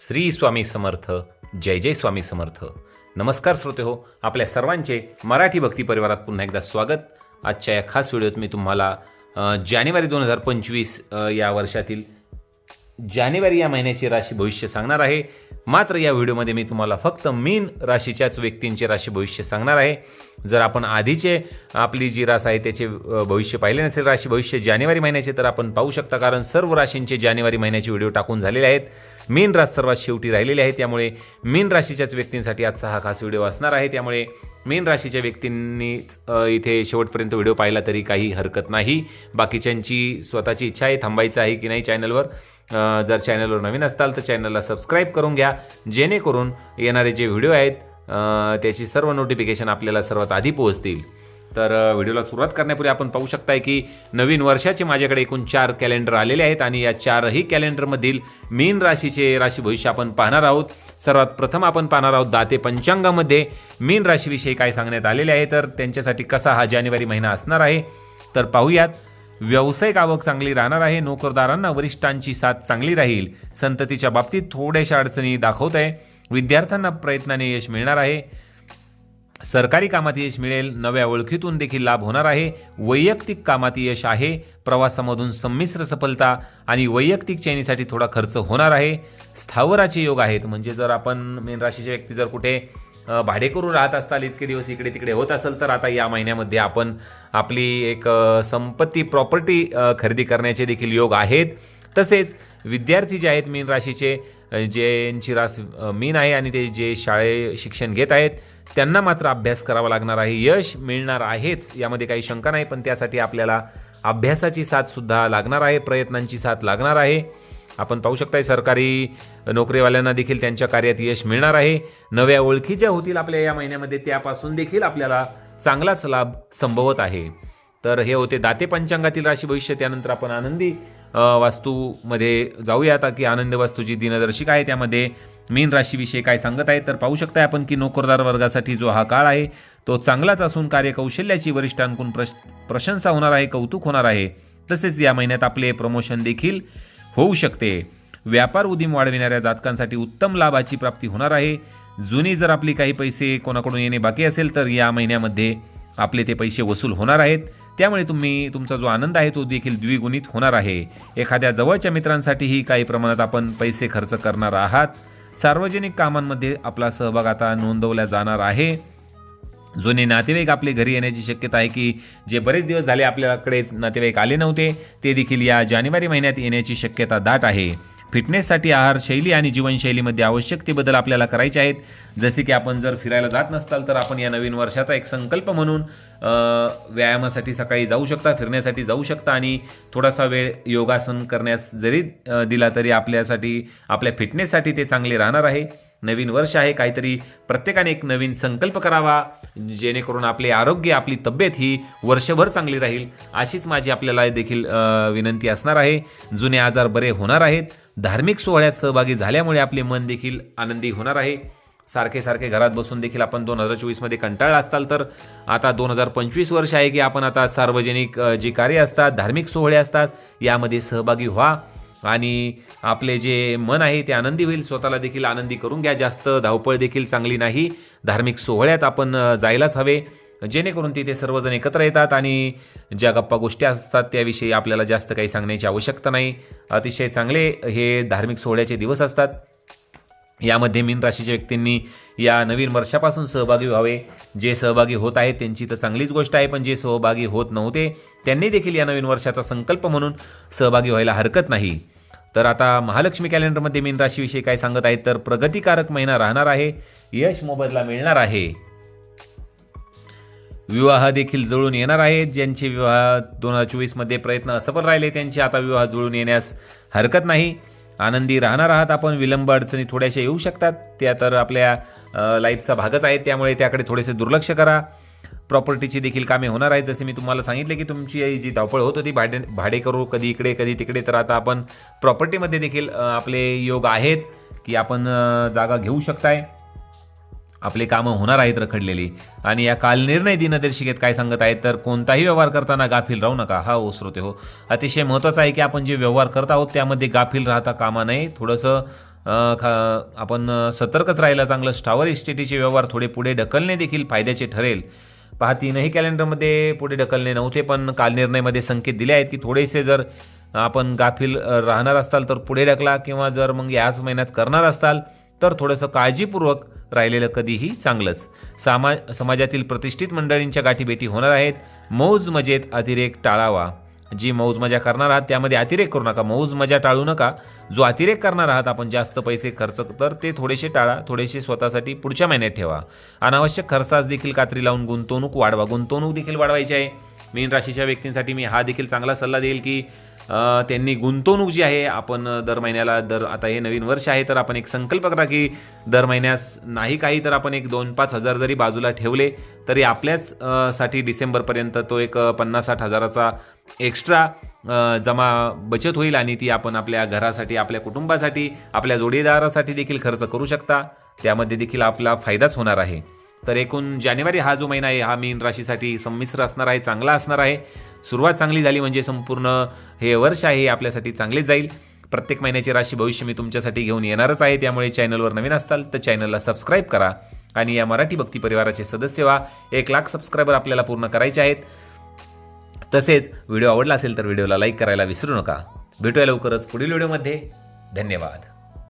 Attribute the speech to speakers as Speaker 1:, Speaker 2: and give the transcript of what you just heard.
Speaker 1: श्री स्वामी समर्थ जय जय स्वामी समर्थ. नमस्कार श्रोते हो आपल्या सर्वांचे मराठी भक्ती परिवारात पुन्हा एकदा स्वागत. आजच्या या खास व्हिडिओत मी तुम्हाला जानेवारी दोन हजार पंचवीस या वर्षातील जानेवारी या महिन्याची राशी भविष्य सांगणार आहे. मात्र या व्हिडिओमध्ये मी तुम्हाला फक्त मीन राशीच्याच व्यक्तींचे राशी भविष्य सांगणार आहे. जर आपण आधीचे आपली जी रास आहे त्याचे भविष्य पाहिले नसेल राशी भविष्य जानेवारी महिन्याचे तर आपण पाहू शकता कारण सर्व राशींचे जानेवारी महिन्याचे व्हिडिओ टाकून झालेले आहेत. मीन रास सर्वात शेवटी राहिलेली आहे त्यामुळे मीन राशीच्याच व्यक्तींसाठी आजचा हा खास व्हिडिओ असणार आहे. त्यामुळे मीन राशीच्या व्यक्तींनीच इथे शेवटपर्यंत व्हिडिओ पाहिला तरी काही हरकत नाही. बाकीच्यांची स्वतःची इच्छा आहे थांबायचं आहे की नाही चॅनलवर. जर चॅनलवर नवीन असताल तर चॅनलला सबस्क्राईब करून घ्या. जेणेकरून येणारे जे व्हिडिओ आहेत त्याची सर्व नोटिफिकेशन आपल्याला सर्वात आधी पोहोचतील. तर व्हिडिओला सुरुवात करण्यापूर्वी आपण पाहू शकताय की नवीन वर्षाचे माझ्याकडे एकूण चार कॅलेंडर आलेले आहेत आणि या चारही कॅलेंडरमधील मीन राशीचे राशी भविष्य आपण पाहणार आहोत. सर्वात प्रथम आपण पाहणार आहोत दाते पंचांगामध्ये मीन राशीविषयी काय सांगण्यात आलेले आहे तर त्यांच्यासाठी कसा हा जानेवारी महिना असणार आहे? तर पाहूयात. व्यावसायिक आवक चांगली राहणार आहे नोकरदारांना वरिष्ठांची साथ चांगली राहील. संततीच्या बाबतीत थोड्याशा अडचणी दाखवत आहे. विद्यार्थ्यांना प्रयत्नाने यश मिळणार आहे. सरकारी कामात यश मिळेल नव्या ओळखीतून देखील लाभ होणार आहे. वैयक्तिक कामात यश आहे. प्रवासामधून संमिश्र सफलता आणि वैयक्तिक चैनीसाठी थोडा खर्च होणार आहे. स्थावराचे योग आहेत. म्हणजे जर आपण मेन राशीचे व्यक्ती जर कुठे भाडेकरू राहत असताल इतके दिवस इकडे तिकडे होत असेल तर आता या महिन्यामध्ये आपण आपली एक संपत्ती प्रॉपर्टी खरेदी करण्याचे देखील योग आहेत. तसेच विद्यार्थी जे आहेत मीन राशीचे ज्यांची रास मीन आहे आणि ते जे शाळे शिक्षण घेत आहेत त्यांना मात्र अभ्यास करावा लागणार आहे. यश मिळणार आहेच यामध्ये काही शंका नाही पण त्यासाठी आपल्याला अभ्यासाची साथसुद्धा लागणार आहे प्रयत्नांची साथ लागणार आहे. आपण पाहू शकताय सरकारी नोकरीवाल्यांना देखील त्यांच्या कार्यात यश मिळणार आहे. नव्या ओळखी ज्या होतील आपल्या या महिन्यामध्ये त्यापासून देखील आपल्याला चांगलाच लाभ संभवत आहे. तर हे होते दाते पंचांगातील राशी भविष्य त्यानंतर आपण आनंदी वास्तूमध्ये जाऊया आता की आनंद वास्तूची दिनदर्शिका आहे त्यामध्ये मीन राशीविषयी काय सांगत आहे तर पाहू शकताय आपण की नोकरदार वर्गासाठी जो हा काळ आहे तो चांगलाच असून कार्यकौशल्याची वरिष्ठांकडून प्रश प्रशंसा होणार आहे कौतुक होणार आहे. तसेच या महिन्यात आपले प्रमोशन देखील होऊ शकते. व्यापार उदीम वाढविणाऱ्या जातकांसाठी उत्तम लाभाची प्राप्ती होणार आहे. जुनी जर आपली काही पैसे कोणाकडून येणे बाकी असेल तर या महिन्यामध्ये आपले ते पैसे वसूल होणार आहेत. त्यामुळे तुम्ही तुमचा जो आनंद आहे तो देखील द्विगुणित होणार आहे. एखाद्या जवळच्या मित्रांसाठीही काही प्रमाणात आपण पैसे खर्च करणार आहात. सार्वजनिक कामांमध्ये आपला सहभाग आता नोंदवला जाणार आहे. जुने नातेवाईक आपले घरी येण्याची शक्यता आहे की जे बरेच दिवस झाले आपल्याकडे नातेवाईक आले नव्हते ते देखील या जानेवारी महिन्यात येण्याची शक्यता दाट आहे. फिटनेससाठी आहारशैली आणि जीवनशैलीमध्ये आवश्यक ते बदल आपल्याला करायचे आहेत. जसे की आपण जर फिरायला जात नसताल तर आपण या नवीन वर्षाचा एक संकल्प म्हणून व्यायामासाठी सकाळी जाऊ शकता फिरण्यासाठी जाऊ शकता आणि थोडासा वेळ योगासन करण्यास जरी दिला तरी आपल्यासाठी आपल्या फिटनेससाठी ते चांगले राहणार आहे. नवीन वर्ष आहे काहीतरी प्रत्येकाने एक नवीन संकल्प करावा जेणेकरून आपले आरोग्य आपली तब्येत ही वर्षभर चांगली राहील. अशीच माझी आपल्याला देखील विनंती असणार आहे. जुने आजार बरे होणार आहेत. धार्मिक सोहळ्यात सहभागी झाल्यामुळे आपले मन देखील आनंदी होणार आहे. सारखे सारखे घरात बसून देखील आपण दोन हजार चोवीसमध्ये कंटाळला असताल तर आता दोन हजार पंचवीस वर्ष आहे की आपण आता सार्वजनिक जी कार्य असतात धार्मिक सोहळे असतात यामध्ये सहभागी व्हा. आणि आपले जे मन आहे ते आनंदी होईल. स्वतःला देखील आनंदी करून घ्या. जास्त धावपळ देखील चांगली नाही. धार्मिक सोहळ्यात आपण जायलाच हवे. जेणेकरून तिथे सर्वजण एकत्र येतात आणि ज्या गप्पा गोष्टी असतात त्याविषयी आपल्याला जास्त काही सांगण्याची आवश्यकता नाही. अतिशय चांगले हे धार्मिक सोहळ्याचे दिवस असतात. यामध्ये मीन राशीच्या व्यक्तींनी या नवीन वर्षापासून सहभागी व्हावे. जे सहभागी होत आहेत त्यांची तर चांगलीच गोष्ट आहे पण जे सहभागी होत नव्हते त्यांनी देखील या नवीन वर्षाचा संकल्प म्हणून सहभागी व्हायला हरकत नाही. तर आता महालक्ष्मी कॅलेंडरमध्ये मीन राशीविषयी काय सांगत आहेत तर प्रगतिकारक महिना राहणार आहे. यश मोबदला मिळणार आहे. विवाह देखील जुळून येणार आहेत. ज्यांचे विवाह दोन हजार चोवीसमध्ये प्रयत्न असफल राहिले त्यांचे आता विवाह जुळून येण्यास हरकत नाही. आनंदी राहणार आहात आपण. विलंब अडचणी थोड्याशा येऊ शकतात. त्या तर आपल्या लाईफचा भागच आहे त्यामुळे त्याकडे थोडेसे दुर्लक्ष करा. प्रॉपर्टीची देखील कामे होणार आहेत. जसे मी तुम्हाला सांगितले की तुमची जी धावपळ होत होती भाडे भाडे करू कधी इकडे कधी तिकडे तर आता आपण प्रॉपर्टीमध्ये देखील आपले योग आहेत की आपण जागा घेऊ शकताय. आपले कामं होणार आहेत रखडलेली. आणि या कालनिर्णय दिनदर्शिकेत काय सांगत आहेत तर कोणताही व्यवहार करताना गाफील राहू नका हा ओ श्रोते हो. अतिशय महत्त्वाचं आहे की आपण जे व्यवहार करत आहोत त्यामध्ये गाफील राहता कामा नये. थोडंसं खा आपण सतर्कच राहिला चांगलं. स्टावर इस्टेटीचे व्यवहार थोडे पुढे ढकलणे देखील फायद्याचे ठरेल. पहा तीनही कॅलेंडरमध्ये पुढे ढकलणे नव्हते पण काल निर्णयमध्ये संकेत दिले आहेत की थोडेसे जर आपण गाफील राहणार असताल तर पुढे ढकला किंवा जर मग याच महिन्यात करणार असताल तर थोडंसं काळजीपूर्वक राहिलेलं कधीही चांगलंच. सामा समाजातील प्रतिष्ठित मंडळींच्या गाठीभेटी होणार आहेत. मौज मजेत अतिरेक टाळावा. जी मौज मजा करणार आहात त्यामध्ये अतिरेक करू नका. मौज मजा टाळू नका. जो अतिरेक करणार आहात आपण जास्त पैसे खर्च तर ते थोडेसे टाळा. थोडेसे स्वतःसाठी पुढच्या महिन्यात ठेवा. अनावश्यक खर्चास देखील कात्री लावून गुंतवणूक वाढवा. गुंतवणूक देखील वाढवायची आहे. मीन राशीच्या व्यक्तींसाठी मी हा देखील चांगला सल्ला देईल की त्यांनी गुंतवणूक जी आहे आपण दर महिन्याला दर आता हे नवीन वर्ष आहे तर आपण एक संकल्प करा की दर महिन्यास नाही काही तर आपण एक दोन पाच हजार जरी बाजूला ठेवले तरी आपल्याच साठी डिसेंबरपर्यंत तो एक पन्नास साठ हजाराचा एक्स्ट्रा जमा बचत होईल आणि ती आपण आपल्या घरासाठी आपल्या कुटुंबासाठी आपल्या जोडीदारासाठी देखील खर्च करू शकता. त्यामध्ये देखील आपला फायदाच होणार आहे. तर एकूण जानेवारी हा जो महिना आहे हा मीन राशीसाठी संमिश्र असणार आहे चांगला असणार आहे. सुरुवात चांगली झाली म्हणजे संपूर्ण हे वर्ष आहे हे आपल्यासाठी चांगलेच जाईल. प्रत्येक महिन्याची राशी भविष्य मी तुमच्यासाठी घेऊन येणारच आहे. त्यामुळे चॅनलवर नवीन असताल तर चॅनलला सबस्क्राईब करा आणि या मराठी भक्ती परिवाराचे सदस्य व्हा. एक लाख सबस्क्रायबर आपल्याला पूर्ण करायचे आहेत. तसेच व्हिडिओ आवडला असेल तर व्हिडिओला लाईक करायला विसरू नका. भेटूया लवकरच पुढील व्हिडिओमध्ये. धन्यवाद.